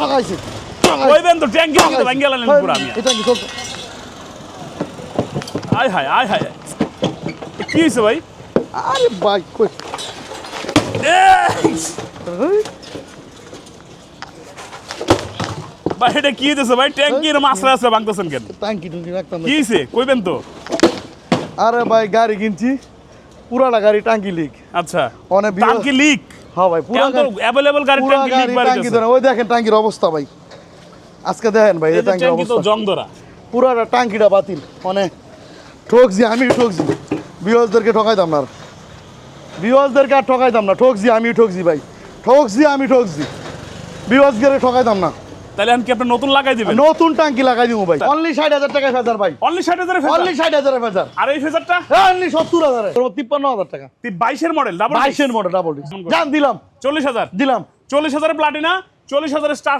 ঠকাইছে। কইবেন তো ট্যাঙ্কি কিন্তু ভাঙ্গি গেলেন পুরো আমি। এটা কি চলতো আয় হায় আয় হায় কি হয়েছে ভাই? আরে ভাই কই! ভাই এটা কি হইতেছে ভাই? ট্যাঙ্কির মাছরা আছে ভাঙতেছেন কেন? ট্যাঙ্কি টুঙ্কি রাখতাম। কি হয়েছে কইবেন তো। আরে ভাই গাড়ি কিনছি। পুরাটা গাড়ি টাঙ্কি লিক। আচ্ছা। অনেক ট্যাঙ্কি লিক? হ্যাঁ ভাই পুরো তো গাড়ি ট্যাঙ্কি লিক বাড়ি টাঙ্কি ধরে ওই দেখেন ট্যাঙ্কির অবস্থা ভাই। আজকে দেখেন ভাই এই ট্যাঙ্কির অবস্থা। জং ধরা পুরোটা ট্যাঙ্কিটা বাতিল মানে ঠকছি আমি ঠকছি। বিওজদেরকে ঠকাইতাম না বিওজদেরকে আর ঠকাইতাম না ঠকছি আমি ঠকছি ভাই। ঠকছি আমি ঠকছি। বিওজকে ঠকাইতাম না। তাহলে আমি কি আপনি নতুন লাগাই দিবেন। নতুন ট্যাঙ্কি লাগাই দিব ভাই। অনলি ষাট হাজার টাকা ফেজার ভাই। অনলি ষাট হাজার অনলি ষাট হাজার ফেজার। আর এই ফেজারটা? অনলি সত্তর হাজার। তিপ্পান্ন হাজার টাকা। বাইশের মডেল ডাবল বাইশের মডেল ডাবল জান দিলাম। চল্লিশ হাজার। দিলাম। চল্লিশ হাজার প্লাটিনা চল্লিশ হাজার স্টার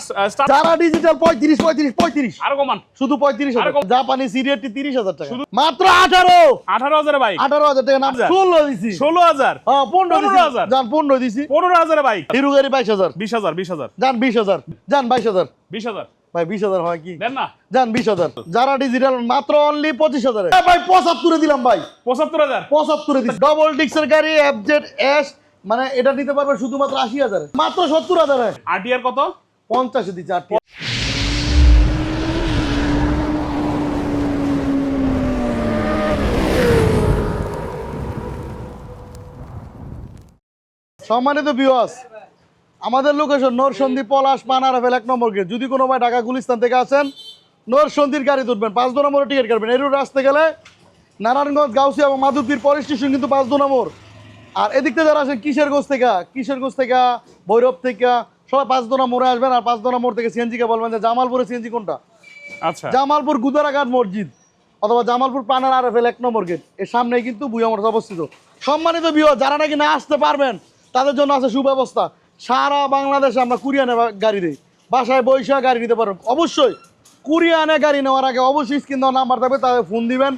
যারা ডিজিটাল পঁয়ত্রিশ পঁয়ত্রিশ পঁয়ত্রিশ। আরও কমান। শুধু পঁয়ত্রিশ হাজার। জাপানি সিরিয়ারটি তিরিশ হাজার টাকা। মাত্র আঠারো। আঠারো হাজার বাইক আঠারো হাজার টাকা নাম ষোলো দিছি। ষোলো হাজার। হ্যাঁ পনেরো হাজার। যান পনেরো দিছি। পনেরো হাজার বাইক হিরো গাড়ি বাইশ হাজার। বিশ হাজার বিশ হাজার। যান বিশ হাজার। যান বাইশ হাজার। বিশ হাজার। ভাই বিশ হাজার হয় কি? দেন না। যান বিশ হাজার। যারা ডিজিটাল মাত্র অনলি পঁচিশ হাজার। ভাই পঁচাত্তরে দিলাম ভাই। পঁচাত্তর হাজার। পঁচাত্তরে দিচ্ছি ডবল ডিক্সের গাড়ি এফজেড এস মানে এটা নিতে পারবে শুধুমাত্র আশি হাজার। মাত্র সত্তর হাজার। আরটিআর কত? পঞ্চাশে দিচ্ছে আটটি সম্মানিত বিওয়াস আমাদের লোকেশন নরসন্দী পলাশ পানারাফেল এক নম্বর গেট যদি কোনো ভাই ঢাকা গুলিস্তান থেকে আসেন নরসন্দির গাড়ি তুলবেন পাঁচ দু নম্বরে টিকিট কাটবেন। এরু রাস্তা গেলে নারায়ণগঞ্জ গাউসি এবং মাধুরপীর পরের স্টেশন কিন্তু পাঁচ দু নম্বর। আর এদিক থেকে যারা আসেন কিশোরগঞ্জ থেকে কিশোরগঞ্জ থেকে ভৈরব থেকে সবাই পাঁচ দোনা মোড়ে আসবেন আর পাঁচ দোনা মোড় থেকে সিএনজিকে বলবেন যে জামালপুরে সিএনজি কোনটা? আচ্ছা। জামালপুর গুদারাঘাট মসজিদ অথবা জামালপুর পানার আর এক নম্বর গেটের সামনেই কিন্তু বুয়া মোটর অবস্থিত। সম্মানিত বিয় যারা নাকি না আসতে পারবেন তাদের জন্য আছে সুব্যবস্থা। সারা বাংলাদেশে আমরা কুরিয়ানে গাড়ি দিই। বাসায় বৈশা গাড়ি নিতে পারবেন। অবশ্যই কুরিয়ানে গাড়ি নেওয়ার আগে অবশ্যই স্ক্রিন দেওয়ার নাম্বার থাকবে তাদের ফোন দিবেন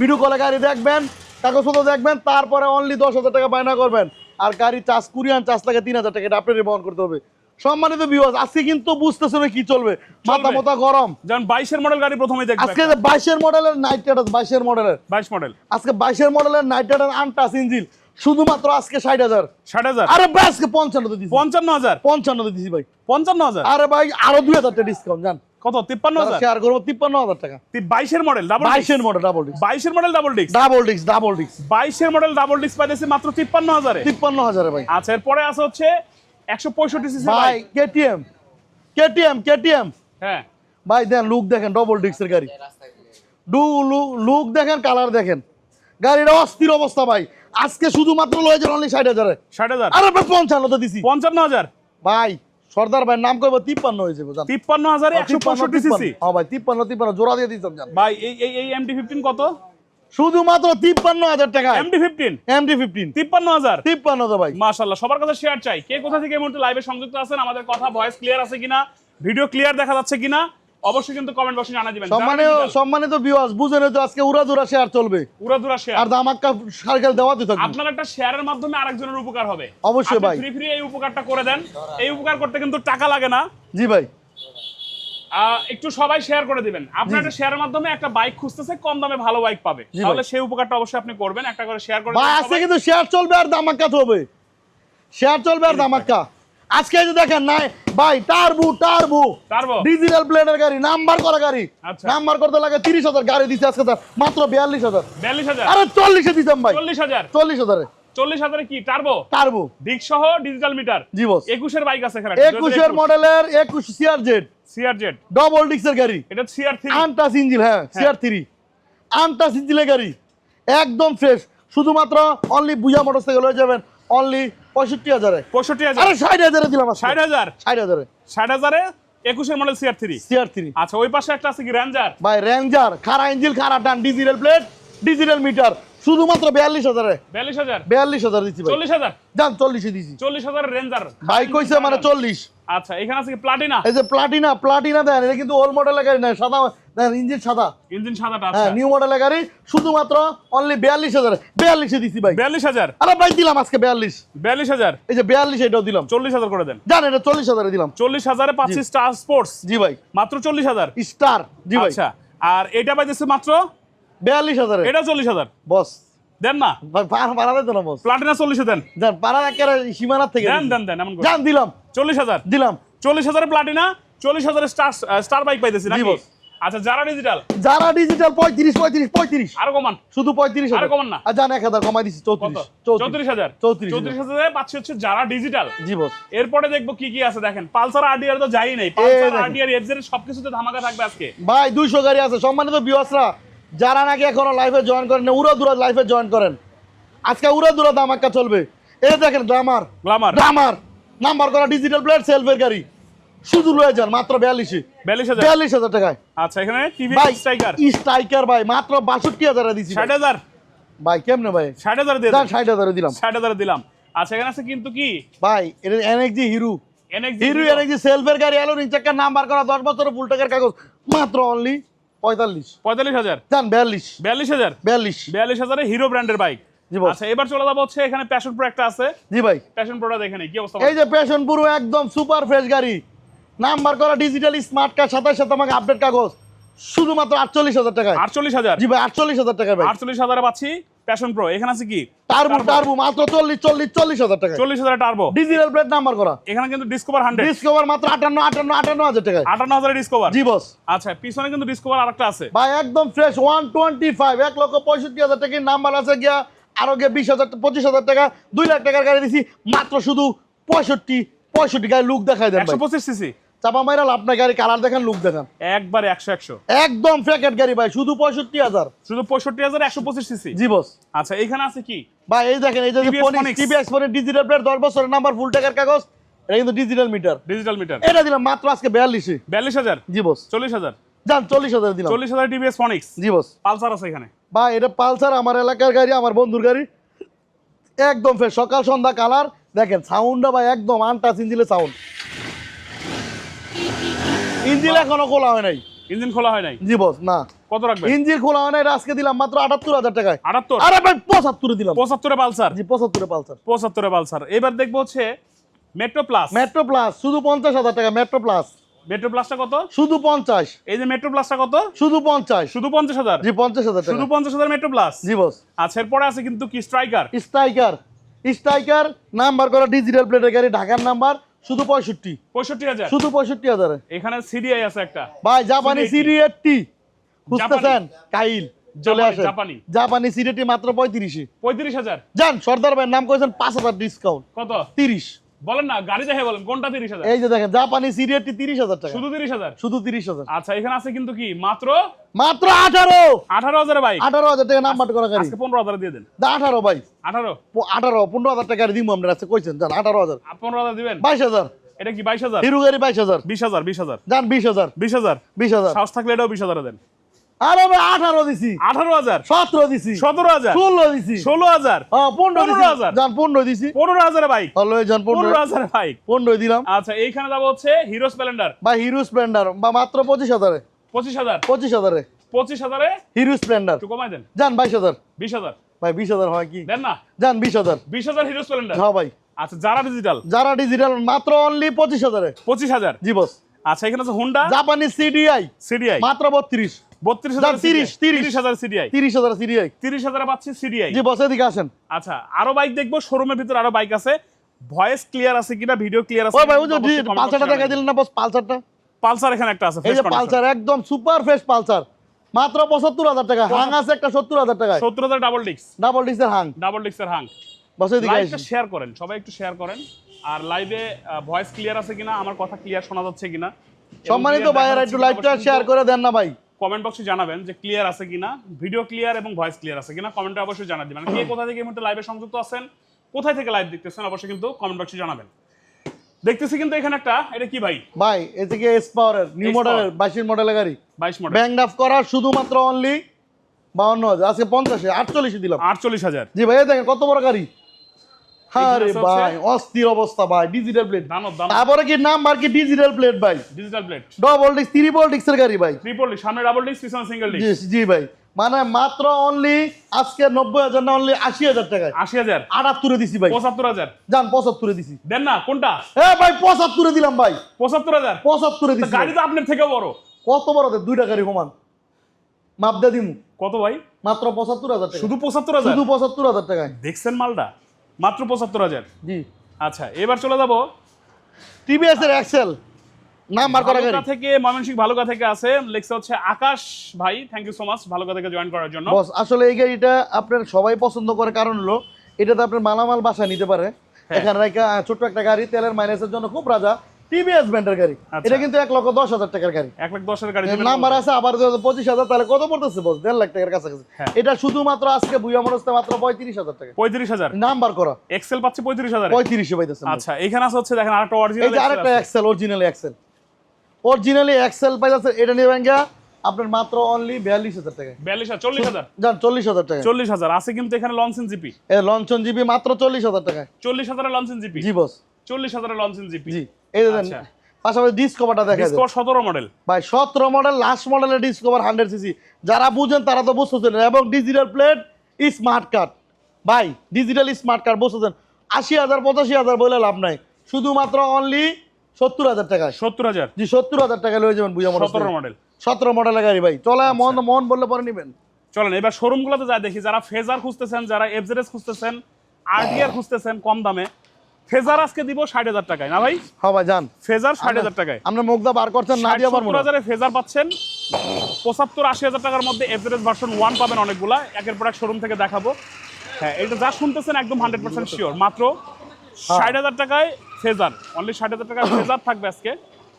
ভিডিও কলে গাড়ি দেখবেন। কাগজপত্র দেখবেন তারপরে অনলি দশ হাজার টাকা বায়না করবেন। আর গাড়ি চার্জ কুরিয়ান চার্জ লাগে তিন হাজার টাকা এটা আপনারই বহন করতে হবে। সম্মানিত বিওয়াজ আজকে কিন্তু বুঝতেছে না কি চলবে। মাথা মাথা গরম। যেমন বাইশের মডেল গাড়ি প্রথমেই আজকে দেখবেন যে বাইশের মডেলের নাইট রাইডার বাইশের মডেলের বাইশ মডেল আজকে বাইশের মডেলের নাইট রাইডার আনটাস ইঞ্জিল শুধুমাত্র আজকে ষাট হাজার। ষাট হাজার? আরে ভাই আজকে পঞ্চান্ন দিছি। পঞ্চান্ন হাজার? পঞ্চান্ন দিছি ভাই। পঞ্চান্ন হাজার? আরে ভাই আরও দুই হাজার টাকা ডিসকাউন্ট জান। কত? তিপ্পান্ন হাজার? শেয়ার করব তিপ্পান্ন হাজার টাকা। বাইশের মডেল ডাবল বাইশের মডেল ডাবল ডিস্ক বাইশের model double disc double disc double disc বাইশের মডেল ডাবল ডিস্ক পাইতেছে মাত্র তিপ্পান্ন হাজারে। তিপ্পান্ন হাজারে ভাই। আচ্ছা এরপরে আছে হচ্ছে একশো পঁয়ষট্টি সিসি ভাই কেটিএম কেটিএম কেটিএম হ্যাঁ। ভাই দেন লুক দেখেন ডবল ডিস্কের গাড়ি। ডু লুক দেখেন কালার দেখেন। গাড়ির অস্থির অবস্থা ভাই। আজকে শুধুমাত্র লয়েছে অনলি ষাট হাজারে। ষাট হাজার? আরে ভাই পঞ্চান্ন তো দিছি। পঞ্চান্ন হাজার? ভাই সর্দার ভাই নাম কইব তিপ্পান্ন হয়েছে বুঝান তিপ্পান্ন হাজারে একশো পঁয়ষট্টি সিসি। হ্যাঁ ভাই তিপ্পান্ন তিপ্পান্ন জোড়া দিয়ে দিতাম জান। ভাই এই এই এই এমটি ফিফটিন কত? শুধুমাত্র তিপ্পান্ন হাজার টাকা এমটি ফিফটিন এমডি ফিফটিন তিপ্পান্ন হাজার? তিপ্পান্ন তো ভাই। মাশাল্লাহ সবার কাছে শেয়ার চাই। কে কোথা থেকে এই মুহূর্তে লাইভে সংযুক্ত আছেন? আমাদের কথা ভয়েস ক্লিয়ার আছে কিনা? ভিডিও ক্লিয়ার দেখা যাচ্ছে কিনা? অবশ্যই কিন্তু কমেন্ট বক্সে জানা দিবেন। সম্মানীয় সম্মানিত বিওয়াস বুঝেন তো আজকে উড়াদুরা শেয়ার চলবে। পুরো দুরা শেয়ার আর দামাক্কা সার্কেল থাকবে। আপনার একটা শেয়ারের মাধ্যমে আরেকজনের উপকার হবে। অবশ্যই ভাই। ফ্রি ফ্রি এই উপকারটা করে দেন। এই উপকার করতে কিন্তু টাকা লাগে না। জি ভাই। একটু সবাই শেয়ার করে দিবেন। আপনার একটা শেয়ারের মাধ্যমে একটা বাইক খুঁজতেছে কম দামে ভালো বাইক পাবে। তাহলে সেই উপকারটা অবশ্যই আপনি করবেন। একটা করে শেয়ার করে ভাই আজকে কিন্তু শেয়ার চলবে আর দামাক্কা হবে শেয়ার চলবে আর দামাক্কা আজকে এই যে দেখেন নাই ভাই টারবু টারবু ডিজিটাল প্লেনের গাড়ি নাম্বার করা গাড়ি। আচ্ছা। নাম্বার করতে লাগে তিরিশ হাজার গাড়ি দিচ্ছে আজকে তার মাত্র বিয়াল্লিশ হাজার। বিয়াল্লিশ হাজার? আরে চল্লিশে দিতাম ভাই। চল্লিশ হাজার? চল্লিশ হাজারে। চল্লিশ হাজারে কি টার্বো টারবু দিক সহ ডিজিটাল মিটার জি বস একুশের বাইক আছে এখানে একুশের মডেলের একুশ CR Z CR Z double ডিক্সের গাড়ি। এটা সিআর থ্রি আনটাস ইঞ্জিল হ্যাঁ সিআর থ্রি আনটাস ইঞ্জিলের গাড়ি। একদম ফ্রেশ শুধুমাত্র অনলি বুঝা মোটর থেকে লয়ে যাবেন। অনলি পঁয়ষট্টি হাজারে। পঁয়ষট্টি হাজার? ষাট হাজারে দিলাম ষাট হাজার? ষাট হাজারে। ষাট হাজারে একুশের model CR three CR three আচ্ছা ওই পাশে একটা আছে কি রেঞ্জার ভাই রেঞ্জার খারা ইঞ্জিল খারা টান ডিজিটাল প্লেট ডিজিটাল মিটার শুধুমাত্র বিয়াল্লিশ হাজারে। বিয়াল্লিশ হাজার? বিয়াল্লিশ হাজার দিচ্ছি চল্লিশ হাজার? যান চল্লিশে দিছি। চল্লিশ হাজার রেঞ্জার ভাই কইছে মানে চল্লিশ। আচ্ছা এখানে আছে কি প্লাটিনা এই যে প্লাটিনা প্লাটিনা দেন এটা কিন্তু ওল্ড মডেলের গাড়ি নয় সাদা দেন ইঞ্জিন সাদা। ইঞ্জিন সাদাটা হ্যাঁ আচ্ছা। নিউ মডেলের গাড়ি শুধুমাত্র অনলি বিয়াল্লিশ হাজার। বিয়াল্লিশে দিছি ভাই। বিয়াল্লিশ হাজার? আরে ভাই দিলাম আজকে বিয়াল্লিশ। বিয়াল্লিশ হাজার? এই যে বিয়াল্লিশ এটাও দিলাম। চল্লিশ হাজার করে দেন। জান এটা চল্লিশ হাজারে দিলাম। চল্লিশ হাজারে পাচ্ছি স্টার স্পোর্টস জি ভাই। মাত্র চল্লিশ হাজার? স্টার জি ভাই। আচ্ছা আর এটা পাইতেছে মাত্র? বিয়াল্লিশ হাজারে। এটা চল্লিশ হাজার। বস। দেন না? পার পারা না বস। প্লাটিনা চল্লিশে দেন। জান পাড়ার একেবারে সীমানার থেকে দেন দেন দেন এমন করে। জান দিলাম। চল্লিশ হাজার। দিলাম। চল্লিশ হাজারে প্লাটিনা চল্লিশ হাজারে স্টার স্টার বাইক পাইতেছি নাকি। আচ্ছা যারা ডিজিটাল যারা ডিজিটাল পঁয়ত্রিশ পঁয়ত্রিশ পঁয়ত্রিশ। আরও কমান। শুধু পঁয়ত্রিশ আরে হাজার। কমান না। আর জান এক হাজার কমাই দিছি কত? চৌত্রিশ। চৌত্রিশ হাজার? চৌত্রিশ চৌত্রিশ হাজারে। পাচ্ছি হচ্ছে যারা ডিজিটাল জি বস এরপরে দেখব কি কি আছে দেখেন। পালসার আরডিআর তো যাই নাই। পালসার। আরডিআর এফজেড সবকিছুতে ধামাকা থাকবে আজকে। ভাই দুইশো গাড়ি আছে। সম্মানিত বিওয়াসরা যারা নাকি এখনও লাইফে জয়েন করেন না উড়া দুরা লাইফে জয়েন করেন। আজকে উড়া দুরা দামাক্কা চলবে। এই দেখেন গ্লামার গ্লামার গ্লামার নাম্বার করা ডিজিটাল প্লেট সেলফের গাড়ি। শুধু লয়ে যান মাত্র বিয়াল্লিশে বিয়াল্লিশ হাজার টাকায়। আচ্ছা এখানে টিভি স্ট্রাইকার স্ট্রাইকার ভাই মাত্র বাষট্টি হাজারে দিছি ষাট হাজার। ভাই কেমনে ভাই? ষাট হাজার দিয়ে ষাট হাজারে দিলাম। ষাট হাজার দিলাম। আচ্ছা এখানে আছে কিন্তু কি? ভাই এটা এনএক্সজি হিরো হিরো এনএক্সজি সেলফের গাড়ি এলো রিং চাক্কার নাম্বার করা দশ বছরের ফুল টাকার কাগজ। মাত্র অনলি পঁয়তাল্লিশ। পঁয়তাল্লিশ হাজার। যান বিয়াল্লিশ। বিয়াল্লিশ হাজার? বিয়াল্লিশ। বিয়াল্লিশ হাজারে হিরো ব্র্যান্ডের বাইক আচ্ছা এবার চলে যাব হচ্ছে এখানে প্যাশন প্রো একটা আছে। জি ভাই। প্যাশন প্রোটা দেখে কি অবস্থা এই যে পেশন পুরো একদম সুপার ফ্রেশ গাড়ি। নাম্বার করা ডিজিটাল স্মার্ট কার্ড সাথে সাথে আমাকে আপডেট কাগজ। শুধুমাত্র আটচল্লিশ হাজার টাকায়। আটচল্লিশ হাজার? জি ভাই আটচল্লিশ হাজার টাকায় ভাই। আটচল্লিশ হাজারে পাচ্ছি প্যাশন প্রো এখানে আছে কি? টার্বো টার্বো মাত্র চল্লিশ চল্লিশ চল্লিশ হাজার টাকায়। চল্লিশ হাজার টার্বো ডিজিটাল প্লেট নাম্বার করা। এখানে কিন্তু ডিসকভার হান্ড্রেড ডিসকভার মাত্র আটান্ন আটান্ন আটান্ন হাজার টাকায়। আটান্ন হাজারের ডিসকভার জি বস আচ্ছা পিছনে কিন্তু ডিসকভার আরেকটা আছে। ভাই একদম ফ্রেশ ওয়ান টোয়েন্টি ফাইভ এক লক্ষ পঁয়ষট্টি হাজার টাকার নাম্বার আছে গিয়া আরও গিয়ে বিশ হাজার পঁচিশ হাজার টাকা দুই লাখ টাকার গাড়ি দিছি মাত্র শুধু পঁয়ষট্টি পঁয়ষট্টি গাড়ি লুক দেখায় দেন একশো ভাই পঁচিশ সিসি চাপা মাইরা লাভ আপনার গাড়ি কালার দেখেন লুক দেখান। একবারে একশো একশো। একদম ফ্যাকেট গাড়ি ভাই শুধু পঁয়ষট্টি হাজার। শুধু পঁয়ষট্টি হাজার একশো পঁচিশ সিসি জি বস আচ্ছা এখানে আছে কি? ভাই এই দেখেন এই যে। টিভিএস ফোনের ডিজিটাল প্লেট দশ বছরের নাম্বার ফুল টাকার কাগজ এটা কিন্তু ডিজিটাল মিটার ডিজিটাল মিটার এটা দিলাম মাত্র আজকে বিয়াল্লিশে। বিয়াল্লিশ হাজার? জি বস চল্লিশ হাজার? যান চল্লিশ হাজার দিলাম। চল্লিশ হাজার টিভিএস ফনিক্স জি বস পালসার আছে এখানে। ভাই এটা পালসার আমার এলাকার গাড়ি আমার বন্ধুর গাড়ি। একদম ফ্রেশ সকাল সন্ধ্যা কালার। দেখেন সাউন্ডটা ভাই একদম আনটাচ ইঞ্জিলের সাউন্ড ইঞ্জিল এখনও খোলা হয় নাই। ইঞ্জিন খোলা হয় নাই? জি বস না। কত রাখবে ইঞ্জিন খোলা হয় নাই আজকে দিলাম মাত্র আটাত্তর হাজার টাকায়। আটাত্তর? আরে ভাই পঁচাত্তরে দিলাম। পঁচাত্তরে পালসার? জি পঁচাত্তরে পালসার। পঁচাত্তরে পালসার। এবার দেখব হচ্ছে মেট্রো প্লাস মেট্রো প্লাস শুধু পঞ্চাশ হাজার টাকা মেট্রো প্লাস মেট্রো প্লাসটা কত? শুধু পঞ্চাশ। এই যে মেট্রো প্লাসটা কত? শুধু পঞ্চাশ। শুধু পঞ্চাশ হাজার? জি পঞ্চাশ হাজার টাকা। শুধু পঞ্চাশ হাজার মেট্রো প্লাস জি বস। আচ্ছা এরপরে আছে কিন্তু কি স্ট্রাইকার স্ট্রাইকার স্ট্রাইকার নাম্বার করা ডিজিটাল প্লেটের গাড়ি ঢাকার নাম্বার শুধু পঁয়ষট্টি। পঁয়ষট্টি হাজার? শুধু পঁয়ষট্টি হাজারে। এখানে সিডিআই আছে একটা। ভাই জাপানি সিডি টি বুঝতেছেন কাইল চলে জাপানি, জাপানি। জাপানি সিডিটি মাত্র পঁয়ত্রিশে। পঁয়ত্রিশ হাজার? যান সর্দার ভাইয়ের নাম করেছেন পাঁচ হাজার ডিসকাউন্ট কত? তিরিশ। বলেন না গাড়ি দেখে বলেন কোনটা তিরিশ হাজার? এই যে দেখেন জাপানি তিরিশ হাজার টাকা। শুধু তিরিশ হাজার? শুধু তিরিশ হাজার। আচ্ছা এখানে আছে কিন্তু কি? মাত্র মাত্র আঠারো। আঠারো হাজার বাইক আঠারো হাজার টাকা নাম্বার করা গাড়ি। আজকে পনেরো হাজার দিয়ে দেন। দা আঠারো ভাই। আঠারো? প- আঠারো পনেরো হাজার টাকা দিব আমরা আজকে কইছেন যান আঠারো হাজার। পনেরো হাজার দিবেন? বাইশ হাজার। এটা কি বাইশ হাজার? হিরো গাড়ি বাইশ হাজার। বিশ হাজার বিশ হাজার। যান বিশ হাজার। বিশ হাজার। বিশ হাজার। সাহস থাকলে এটাও বিশ হাজার দেন। আরে আঠারো দিছি। আঠারো হাজার। সতেরো দিছি। সতেরো হাজার। ষোলো দিছি। ষোলো হাজার। পনেরো হাজার। যান পনেরো দিছি। পনেরো হাজার বাইক। হলো যান পনেরো পনেরো হাজার বাইক। পনেরো দিলাম। আচ্ছা এইখানে যাব হচ্ছে হিরো স্প্লেন্ডার। বা হিরো স্প্লেন্ডার বা মাত্র পঁচিশ হাজারে। পঁচিশ হাজার। পঁচিশ হাজারে। পঁচিশ হাজারে? Hero Splendor. একটু কমাই দেন। যান বাইশ হাজার। বিশ হাজার। ভাই বিশ হাজার হয় কি? দেন না। যান বিশ হাজার। বিশ হাজার হিরো স্প্লেন্ডার। হ্যাঁ ভাই। আচ্ছা যারা ডিজিটাল যারা ডিজিটাল মাত্র অনলি পঁচিশ হাজারে। পঁচিশ হাজার। জি বস আচ্ছা এখানে আছে হুন্ডা জাপানি সিডিআই সিডিআই মাত্র বত্রিশ। বত্রিশ হাজার তিরিশ, তিরিশ। তিরিশ হাজার সিডিআই তিরিশ হাজার সিডিআই তিরিশ হাজারে পাচ্ছি সিডিআই জি বস এদিকে আসেন। আচ্ছা আরও বাইক দেখব শোরুমের ভিতরে আরও বাইক আছে। ভয়েস ক্লিয়ার আছে কিনা ভিডিও ক্লিয়ার আছে ভাই ওই যে পালসারটা দেখা দিলেন না বস পালসারটা? পালসার এখানে একটা আছে এই যে পালসার। একদম সুপার ফ্রেশ পালসার। মাত্র পঁচাত্তর হাজার টাকা হাং আছে একটা সত্তর হাজার টাকায়। সত্তর হাজার ডাবল ডিক্স ডাবল ডিসের হাং ডাবল ডিক্সের হাং বস আসেন। শেয়ার করেন সবাই একটু শেয়ার করেন। আর লাইভে ভয়েস ক্লিয়ার আছে কিনা আমার কথা ক্লিয়ার শোনা যাচ্ছে কিনা। সম্মানিত ভাইয়েরা একটু লাইভটা শেয়ার করে দেন না ভাই। কমেন্ট বক্সে জানাবেন যে ক্লিয়ার আছে কিনা ভিডিও ক্লিয়ার এবং ভয়েস ক্লিয়ার আছে কিনা কমেন্টে অবশ্যই জানা দিবেন। কে কোথা থেকে এই মুহূর্তে লাইভে সংযুক্ত আছেন কোথায় থেকে লাইভ দেখতেছেন অবশ্যই কিন্তু কমেন্ট বক্সে জানাবেন। দেখতেছি কিন্তু এখানে একটা এটা কি ভাই? ভাই এদিকে এস পাওয়ারের নিউ মডেলের বাইশের মডেলের গাড়ি? বাইশ মডেল ব্যাংক ডাফ করা শুধুমাত্র অনলি বাউন্ন হাজার আজকে পঞ্চাশে আটচল্লিশে দিলাম। আটচল্লিশ হাজার। জি ভাই দেখেন কত বড় গাড়ি? আরে ভাই অস্থির অবস্থা ভাই ডিজিটাল প্লেট তারপরে কি নাম্বার কি ডিজিটাল প্লেট ভাই? Digital plate double disc triple ডিস্কের গাড়ি ভাই। ট্রিপল সামনে ডাবল ডিস্ক পিছনে সিঙ্গেল ডিস্ক জি ভাই। মানে মাত্র অনলি আজকে নব্বই হাজার না অনলি আশি হাজার টাকায়। আশি হাজার। আটাত্তরে দিছি ভাই। পঁচাত্তর হাজার। যান পঁচাত্তরে দিছি। দেন না কোনটা? এ ভাই পঁচাত্তরে দিলাম ভাই। পঁচাত্তর হাজার? পঁচাত্তরে দিছি গাড়ি তো আপনার থেকে বড়। কত বড় দুইটা গাড়ি সমান। মাপ দিয়ে দিমু। কত ভাই? মাত্র পঁচাত্তর হাজার শুধু পঁচাত্তর হাজার? শুধু পঁচাত্তর হাজার টাকায়। দেখছেন মালটা? মাত্র পঁচাত্তর হাজার। জি। আচ্ছা এবার চলে যাব। টিভিএস এর এক্সেল নাম্বার করা গাড়ি। ভালুকা থেকে ময়মনসিংহ ভালুকা থেকে আছে। লেখছে হচ্ছে আকাশ ভাই thank you so much Bhaluka থেকে জয়েন করার জন্য। বস আসলে এই গাড়িটা আপনার সবাই পছন্দ করে কারণ হলো এটাতে আপনার মালামাল বাসায় নিতে পারে। হ্যাঁ। এখানে রাখা ছোট্ট একটা গাড়ি তেলের মাইনাসের জন্য খুব রাজা। টিভিএস ব্র্যান্ডের গাড়ি। আচ্ছা। এটা কিন্তু এক লক্ষ দশ হাজার টাকার গাড়ি। এক লাখ দশের গাড়ি নাম্বার আছে আবার পঁচিশ হাজার তাহলে কত পড়তেছে বস? দেড় লাখ টাকার কাছাকাছি। হ্যাঁ। এটা শুধুমাত্র আজকে বুয়া মনস্তে মাত্র পঁয়ত্রিশ হাজার টাকা। পঁয়ত্রিশ হাজার? নাম্বার করা। এক্সেল পাচ্ছি পঁয়ত্রিশ হাজার? পঁয়ত্রিশে পাইতেছে আচ্ছা এখানে আছে হচ্ছে দেখেন আরেকটা অরিজিনাল আরেকটা XL originally XL originally XL পাইতেছে এটা নেবেন গা আপনার মাত্র অনলি বিয়াল্লিশ হাজার টাকা। বিয়াল্লিশ চল্লিশ হাজার? যান চল্লিশ হাজার টাকা। চল্লিশ হাজার আছে কিন্তু এখানে লঞ্চেন জিপি লঞ্চন জিবি মাত্র চল্লিশ হাজার টাকায় চল্লিশ হাজারের লঞ্চেন জিপি জি বস। চল্লিশ হাজারের লঞ্চেন জিপি জি। এই দেন আচ্ছা। পাশাপাশি ডিসকভারটা দেখা ডিসকভার সতেরো মডেল ভাই সতেরো মডেল লাস্ট মডেলের ডিসকভার হান্ড্রেড সিসি যারা বুঝেন তারা তো বুঝতেছেন। এবং ডিজিটাল প্লেট স্মার্ট কার্ড ভাই ডিজিটাল স্মার্ট কার্ড বুঝতেছেন। আশি হাজার পঁচাশি হাজার বলে লাভ নাই। শুধুমাত্র অনলি সত্তর হাজার টাকায়। সত্তর হাজার। জি সত্তর হাজার টাকা লয়ে যাবেন বুঝা সতেরো মডেল সতেরো মডেলের গাড়ি ভাই। চলে মন মন বললে পরে নিবেন। চলেন এবার শোরুমগুলোতে যা দেখি যারা ফেজার খুঁজতেছেন যারা এফজেডএস খুঁজতেছেন আরটিআর খুঁজতেছেন কম দামে ফেজার আজকে দিব ষাট হাজার টাকায় না ভাই? হ্যাঁ ভাই যান। ফেজার ষাট হাজার টাকায়। আপনার মুখদা বার করছেন না দিয়ে সত্তর হাজারে ফেজার পাচ্ছেন। পঁচাত্তর আশি হাজার টাকার মধ্যে এফজেডএস ভার্সন ওয়ান পাবেন অনেকগুলা। একের পর এক শোরুম থেকে দেখাবো। হ্যাঁ এটা যা শুনতেছেন একদম হান্ড্রেড পার্সেন্ট শিওর মাত্র ষাট হাজার টাকায় ফেজার। অনলি ষাট হাজার টাকায় ফেজার থাকবে আজকে।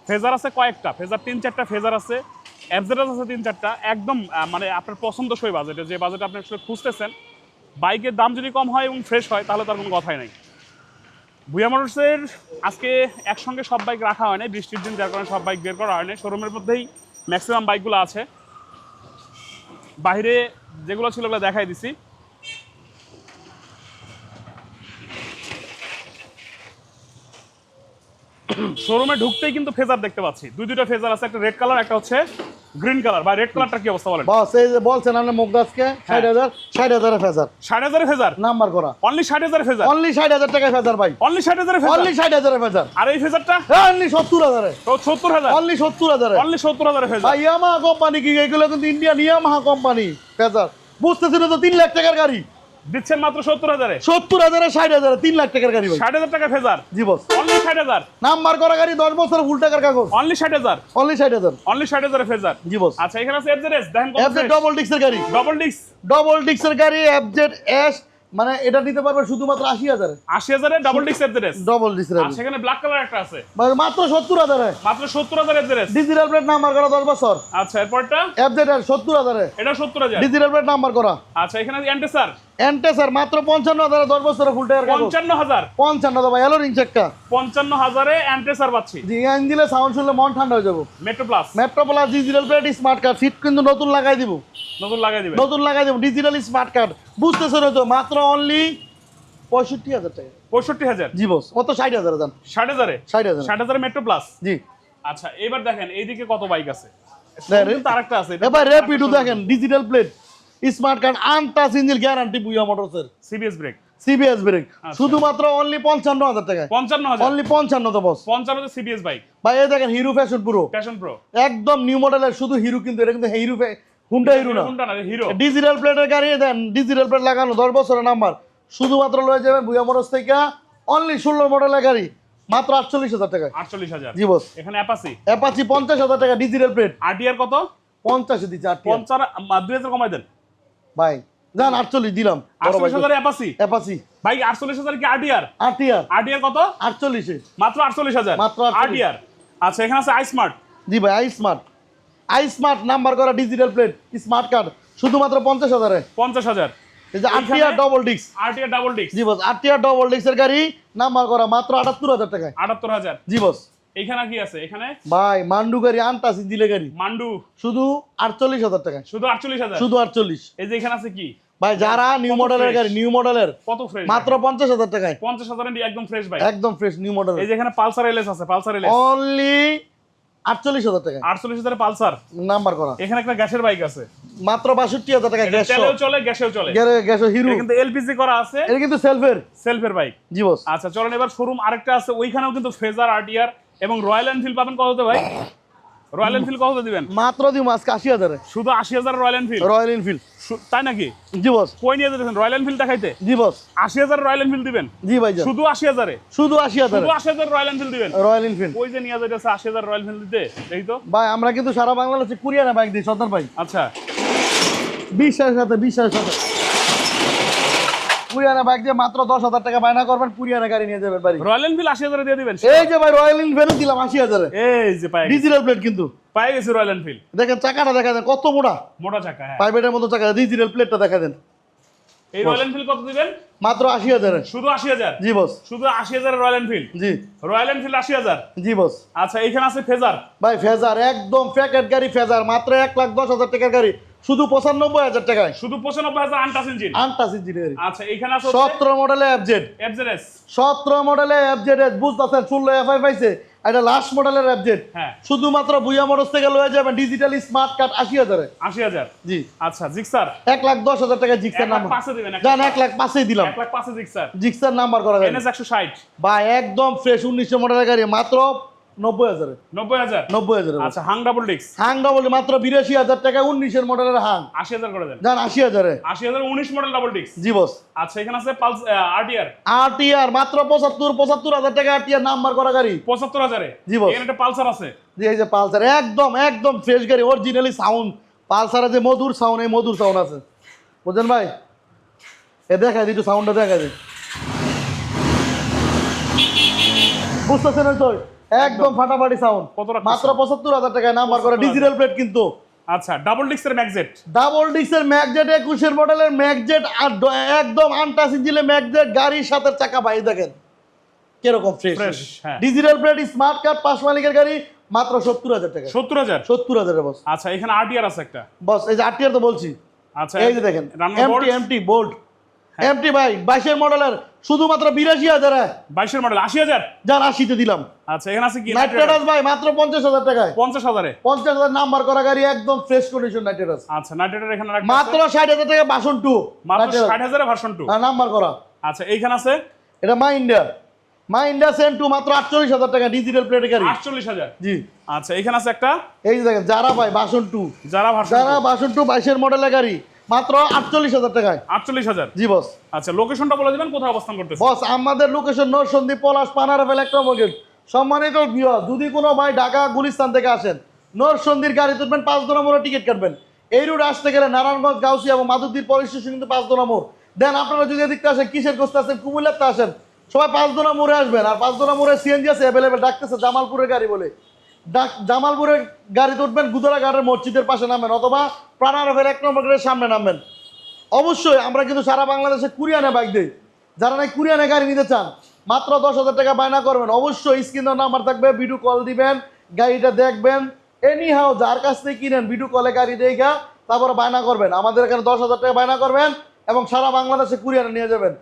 ফেজার আছে কয়েকটা। ফেজার তিন চারটা ফেজার আছে। এফজেডএস আছে তিন চারটা। একদম মানে আপনার পছন্দসই বাজেটে যে বাজেটে আপনি আসলে খুঁজতেছেন বাইকের দাম যদি কম হয় এবং ফ্রেশ হয় তাহলে তার কোনো কথাই নাই। ভুয়া মোটরসের আজকে একসঙ্গে সব বাইক রাখা হয় নাই বৃষ্টির দিন, যার কারণে সব বাইক বের করা হয় নাই শোরুমের মধ্যেই ম্যাক্সিমাম বাইকগুলো আছে। বাইরে যেগুলো ছিল ওগুলো দেখাই দিছি। শোরুমে ঢুকতেই কিন্তু ফেজার দেখতে পাচ্ছি। দুই দুইটা ফেজার আছে, একটা রেড কালার একটা হচ্ছে গ্রিন কালার বা রেড কালারটা কি অবস্থা বলেন? বস এই যে বলছেন মুখদাসকে ষাট হাজার ষাট হাজারে ফেজার। ষাট হাজারে ফেজার? নাম্বার করা। অনলি ষাট হাজার ফেজার? অনলি ষাট হাজার টাকায় ফেজার ভাই। অনলি ষাট হাজারে ফেজার? অনলি ষাট হাজারের ফেজার। আর এই ফেজারটা? অনলি সত্তর হাজারে। তো সত্তর হাজার? অনলি সত্তর হাজারে। অনলি সত্তর হাজারে ফেজার। ভাই ইয়ামাহা কোম্পানি কি? এগুলো কিন্তু ইন্ডিয়ান ইয়ামাহা কোম্পানি। ফেজার। বুঝতেছিল তো তিন লাখ টাকার গাড়ি। দিচ্ছেন মাত্র সত্তর হাজারে। সত্তর হাজারে ষাট হাজারে তিন লাখ টাকার গাড়ি ষাট হাজার টাকা ফেজার। জি বস অনলি ষাট হাজার। নাম্বার করা গাড়ি দশ বছর ফুল টাকার কাগজ। অনলি ষাট হাজার। অনলি ষাট হাজার। অনলি ষাট হাজারে ফেজার। জি বস আচ্ছা এখানে আছে এফজেডএস দেখেন এফজেড ডবল ডিক্সের গাড়ি। ডবল ডিস্ক ডবল ডিক্সের গাড়ি এফজেড এস মানে এটা নিতে পারবে শুধুমাত্র আশি হাজারে। আশি হাজারে ডবল ডিস্ক এফজেডএস ডবল ডিক্সের আর সেখানে ব্ল্যাক কালার একটা আছে। মানে মাত্র সত্তর হাজারে। মাত্র সত্তর হাজার এফজেডএস ডিজিটাল প্লেট নাম্বার করা দশ বছর। আচ্ছা এরপরটা? এফজেড সত্তর হাজারে। এটা সত্তর হাজার। ডিজিটাল প্লেট নাম্বার করা। আচ্ছা এখানে এন্টেসার এনটেসার মাত্র পঞ্চান্ন হাজারে দশ বছরের ফুল কাগজ। পঞ্চান্ন হাজার পঞ্চান্ন ভাই চেকটা পঞ্চান্ন হাজারে এন্টেসার পাচ্ছি। জি সাউন্ড শুনলে মন ঠান্ডা হয়ে যাব। Metro plus Metro plus digital plate smart card seat কিন্তু নতুন লাগাই দিব। নতুন লাগাই দিবে নতুন লাগাই দিব ডিজিটাল স্মার্ট কার্ড তো মাত্র অনলি পঁয়ষট্টি হাজার টাকা। পঁয়ষট্টি হাজার জি বস কত? ষাট হাজার দাম ষাট হাজারে ষাট হাজার ষাট হাজারে মেট্রো প্লাস জি। আচ্ছা এবার দেখেন এইদিকে কত বাইক আছে। কিন্তু আরেকটা আছে এবার র্যাপিডো দেখেন digital plate smart card untouch engine guarantee বুয়া মোটরসের। সিবিএস ব্রেক সিবিএস ব্রেক শুধুমাত্র অনলি পঞ্চান্ন হাজার টাকায়। পঞ্চান্ন হাজার। অনলি পঞ্চান্ন তো বস পঞ্চান্ন সিবিএস বাইক ভাই এই দেখেন হিরো ফ্যাশন পুরো প্যাশন প্রো একদম নিউ মডেলের শুধু হিরো কিন্তু এটা কিন্তু হিরো হুন্ডা হিরো না। কোনটা না হিরো ডিজিটাল প্লেটের গাড়ি দেন ডিজিটাল প্লেট লাগানো দশ বছরের নাম্বার শুধুমাত্র লয়ে যাবেন বুয়া মোটরস থেকে অনলি ষোলো মডেলের গাড়ি মাত্র আটচল্লিশ হাজার টাকায়। আটচল্লিশ হাজার। জি বস এখানে অ্যাপাসি অ্যাপাচি পঞ্চাশ হাজার টাকা ডিজিটাল প্লেট আরটিআর কত? পঞ্চাশে দিচ্ছে আটটি পঞ্চাশ দুই হাজার কমাই দেন। ভাই যান আটচল্লিশ দিলাম। আটচল্লিশ হাজার অ্যাপাসি অ্যাপাচি? ভাই আটচল্লিশ হাজার কি আরটিআর? আটটি আর আরটিআর কত? আটচল্লিশে। মাত্র আটচল্লিশ হাজার? মাত্র 48 আরটিআর। আচ্ছা এখানে আছে আই স্মার্ট জি ভাই I smart I smart number করা ডিজিটাল প্লেট স্মার্ট কার্ড শুধুমাত্র পঞ্চাশ হাজারে। পঞ্চাশ হাজার। এই যে আটটি আর double disc RTR double disc জি বস আটটি আর ডবল ডিস্কের গাড়ি নাম্বার করা মাত্র আটাত্তর হাজার টাকায়। আটাত্তর হাজার। জি বস। এখানে কি আছে? এখানে? ভাই মান্ডু গাড়ি আনতাস গাড়ি। মান্ডু। শুধু আটচল্লিশ হাজার টাকায় শুধু আটচল্লিশ হাজার? শুধু আটচল্লিশ। এই যে এখানে আছে কি? ভাই যারা নিউ মডেলের গাড়ি নিউ মডেলের কত ফ্রেশ মাত্র পঞ্চাশ হাজার টাকায়। পঞ্চাশ হাজার একদম ফ্রেশ ভাই। একদম ফ্রেশ নিউ মডেল এই যে এখানে পালসার এলএস আছে পালসার এলএস। অনলি আটচল্লিশ হাজার টাকা আটচল্লিশ হাজারে পালসার? নাম্বার করা। এখানে একটা গ্যাসের বাইক আছে। মাত্র বাষট্টি হাজার টাকা গ্যাস তেলেও চলে গ্যাসেও চলে। Gas hero. কিন্তু এলপিজি করা আছে। এটা কিন্তু সেলফের সেলফের বাইক জি বস আচ্ছা চলেন এবার শোরুম আরেকটা আছে। ওইখানেও কিন্তু ফেজার আরটিআর এবং রয়্যাল এনফিল্ড পাবেন কততে ভাই? রয়্যাল এনফিল্ড কততে দিবেন? মাত্র দিব আজকে আশি হাজারে। শুধু আশি হাজার রয়্যাল এনফিল্ড? Royal Enfield. তাই নাকি? জি বস। কই নিয়ে যেতেছেন? রয়্যাল এনফিল্ড দেখাইতে? জি বস। আশি হাজার রয়্যাল এনফিল্ড দিবেন? জি ভাই শুধু আশি হাজারে? শুধু আশি হাজারে। শুধু আশি হাজার রয়্যাল এনফিল্ড দিবেন? Royal Enfield. ওই যে নিয়ে যাইতেছে আশি হাজার রয়্যাল এনফিল্ড দিতে দেখি তো। ভাই আমরা কিন্তু সারা বাংলাদেশে কুরিয়ানা বাইক দিই সন্তান ভাই। আচ্ছা। বিশ্বাসের সাথে বিশ্বাসের সাথে। কুরিয়ানা বাইক দিয়ে মাত্র দশ হাজার টাকা বায়না করবেন কুরিয়ানা গাড়ি নিয়ে যাবেন বাড়ি। রয়্যাল এনফিল্ড আশি হাজারে দিয়ে দিবেন এই যে ভাই রয়্যাল এনফিল্ড দিলাম আশি হাজারে। এই যে পাই ডিজিটাল প্লেট কিন্তু। পাই গেছি রয়্যাল এনফিল্ড দেখেন চাকাটা দেখা দেন কত মোটা। মোটা চাকা হ্যাঁ। প্রাইভেটের মতো চাকা ডিজিটাল প্লেটটা দেখা দেন। এই রয়্যাল এনফিল্ড কত দিবেন? মাত্র আশি হাজারে। শুধু আশি হাজার? জি বস শুধু আশি হাজার রয়্যাল এনফিল্ড জি। রয়্যাল এনফিল্ড আশি হাজার? জি বস আচ্ছা এখানে আছে ফেজার ভাই ফেজার একদম প্যাকেট গাড়ি ফেজার মাত্র এক লাখ দশ হাজার টাকার গাড়ি। শুধু পঁচানব্বই হাজার টাকায়। শুধু পঁচানব্বই হাজার আনটাস ইঞ্জিন। আনটাস ইঞ্জিনের। আচ্ছা এখানে আছে সতেরো মডেলে এফজেড এফজেডএস সতেরো মডেলে এফজেড বুঝতেছেন ষোলো এফআই পাইছে। এটা লাস্ট মডেলের এফজেড হ্যাঁ। শুধুমাত্র বুয়া মোটরস থেকে লয়ে যাবেন ডিজিটালি স্মার্ট কার্ড আশি হাজারে। আশি হাজার। জি। আচ্ছা জিক্সার এক লাখ দশ হাজার টাকা জিক্সার নাম্বার পাঁচে দিবেন এক জান এক লাখ পাঁচেই দিলাম। এক লাখ পাঁচে জিক্সার জিক্সার নাম্বার করা গাড়ি একশো ষাট। বা একদম ফ্রেশ উনিশশো মডেলের গাড়ি। মাত্র নব্বই হাজারে নব্বই হাজার? নব্বই হাজারে আচ্ছা হাং ডাবল ডিক্স হাং ডবল মাত্র বিরাশি হাজার টাকা উনিশের মডেলের হাং। আশি হাজার করে দেন। আশি হাজারে। আশি হাজার উনিশ মডেল ডাবল ডিক্স জি বস। আচ্ছা এখানে আছে পালস আরটিআর আরটিআর মাত্র পঁচাত্তর পঁচাত্তর হাজার টাকা আরটিআর নাম্বার করা গাড়ি। পঁচাত্তর হাজারে। জি boss। এখানে একটা পালসার আছে। জি এই যে পালসার একদম একদম ফ্রেশ গাড়ি অরিজিনালি সাউন্ড পালসারে যে মধুর সাউন্ড এই মধুর সাউন্ড আছে। বুঝলেন ভাই? এ দেখাই দিই একটু সাউন্ডটা দেখাই দিই বুঝতেছেন তো? একদম ফাটাফাটি সাউন্ড মাত্র পঁচাত্তর হাজার টাকায় নাম্বার করে ডিজিটাল প্লেট কিন্তু। আচ্ছা ডাবল ডিক্সের ম্যাগজেট ডাবল ডিক্সের ম্যাকজেট একুশের মডেলের ম্যাকজেট আর একদম আনটাস ইঞ্জিনের ম্যাকজেট গাড়ির সাথে চাকা। ভাই দেখেন কীরকম fresh. Digital plate smart card পাঁচ মালিকের গাড়ি মাত্র সত্তর হাজার টাকা সত্তর হাজার? সত্তর হাজারের বস আচ্ছা এখানে আরটিআর আছে একটা। বস এই যে আটটিয়ার তো বলছি। আচ্ছা এই যে দেখেন MT board MT bolt. MT ভাই বাইশের মডেলের শুধুমাত্র বিরাশি হাজার বাইশের মডেল আশি হাজার? যার আশিতে দিলাম। আচ্ছা এখানে আছে কি? নাইট্রেটাস ভাই মাত্র পঞ্চাশ হাজার টাকায়। পঞ্চাশ হাজারে? পঞ্চাশ হাজার নাম্বার করা গাড়ি একদম ফ্রেশ কন্ডিশন নাইট্রেটাস আচ্ছা নাইট্রেটার এখানে মাত্র ষাট হাজার টাকা বাসন টু মাত্র ষাট হাজারে ভার্সন টু নাম্বার করা। আচ্ছা এইখানে আছে? এটা মা ইন্ডিয়া মা ইন্ডিয়া সেন টু মাত্র আটচল্লিশ হাজার টাকা ডিজিটাল প্লেটের গাড়ি। আটচল্লিশ হাজার? জি। আচ্ছা এখানে আছে একটা? এই যে দেখেন যারা ভাই বাসন টু যারা ভার্সন যারা বাসন টু বাইশের মডেলের গাড়ি। মাত্র আটচল্লিশ হাজার টাকায়। আটচল্লিশ হাজার? জি বস আচ্ছা লোকেশনটা বলে দিবেন কোথায় অবস্থান করতেছে বস আমাদের লোকেশন নরসন্দী পলাশ পানারাফেল একটা মর্গেট সম্মানিত বিয় যদি কোনো ভাই ঢাকা গুলিস্তান থেকে আসেন নরসন্দির গাড়ি তুলবেন পাঁচ দোনা মোড়ে টিকিট কাটবেন। এই রুট আসতে গেলে নারায়ণগঞ্জ গাউসি এবং মাধুদ্দির পরের স্টেশন কিন্তু পাঁচ দোনা মোড় দেন আপনারা যদি এদিকতে আসেন কিসের কোস্তে আসেন কুমিল্লাতে আসেন সবাই পাঁচ দোনা মোড়ে আসবেন। আর পাঁচ দোনা মোড়ে সিএনজি আছে অ্যাভেলেবেল ডাকতেছে জামালপুরের গাড়ি বলে। জামালপুরের গাড়ি উঠবেন গুদরা ঘাটের মসজিদের পাশে নামবেন অথবা প্রাণারফের এক নম্বর গেটের সামনে নামবেন। অবশ্যই আমরা কিন্তু সারা বাংলাদেশে কুরিয়ানে বাইক দিই। যারা নাকি কুরিয়ানে গাড়ি নিতে চান, মাত্র দশ হাজার টাকা বায়না করবেন। অবশ্যই স্ক্রিনের নাম্বার থাকবে ভিডিও কল দিবেন, গাড়িটা দেখবেন। এনি হাও যার কাছ থেকে কিনেন ভিডিও কলে গাড়ি দেখা তারপরে বায়না করবেন। আমাদের এখানে দশ হাজার টাকা বায়না করবেন এবং সারা বাংলাদেশে কুরিয়ানে নিয়ে যাবেন।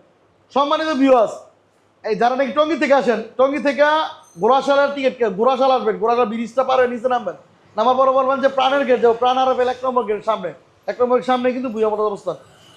সম্মানিত ভিউয়ার্স এই যারা নাকি টঙ্গি থেকে আসেন, টঙ্গি থেকে গোড়াশালার টিকিট গোড়াশাল আসবেন, গোড়াশাল ব্রিজটা পারে নিচে নামবেন। নামার পর বলবেন যে প্রাণের গেট যাও প্রাণ আর এক নম্বর গেট সামনে। এক নম্বর সামনে কিন্তু বুঝা মোটর অবস্থা